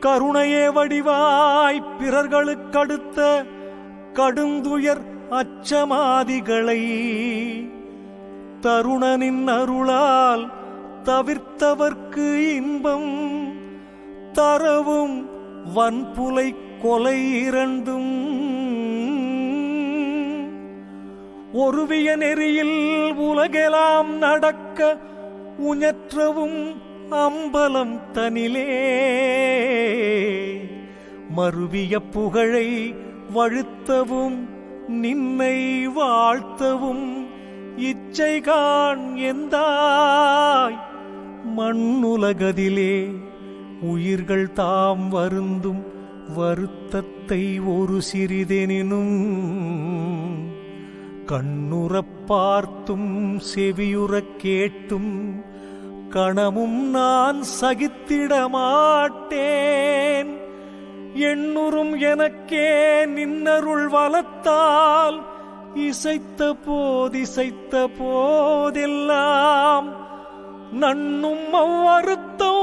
கருணையே வடிவாய் பிறர்களுக்கடுத்த கடுந்துயர் அச்சமாதிகளை தருணனின் அருளால் தவிர்த்தவர்க்கு இன்பம் தரவும் வன்புலை கொலை இரண்டும். ஒருவிய நெறியில் உலகெலாம் நடக்க உஞற்றவும் அம்பலம் தனிலே. மறுவிய புகழை வழுத்தவும் நின்னை வாழ்த்தவும் இச்சைகான் எந்தாய்? மண்ணுலகதிலே உயிர்கள் தாம் வருந்தும் வருத்தத்தை ஒரு சிறிதெனினும். கண்ணுறப் பார்த்தும் செவியுறக் கேட்டும் கணமும் நான் சகித்திட மாட்டேன் எண்ணுறும் எனக்கே நின்னருள் வளத்தால் இசைத்த போதிசைத்த போதெல்லாம் நன்னும் அவ்வருத்தம்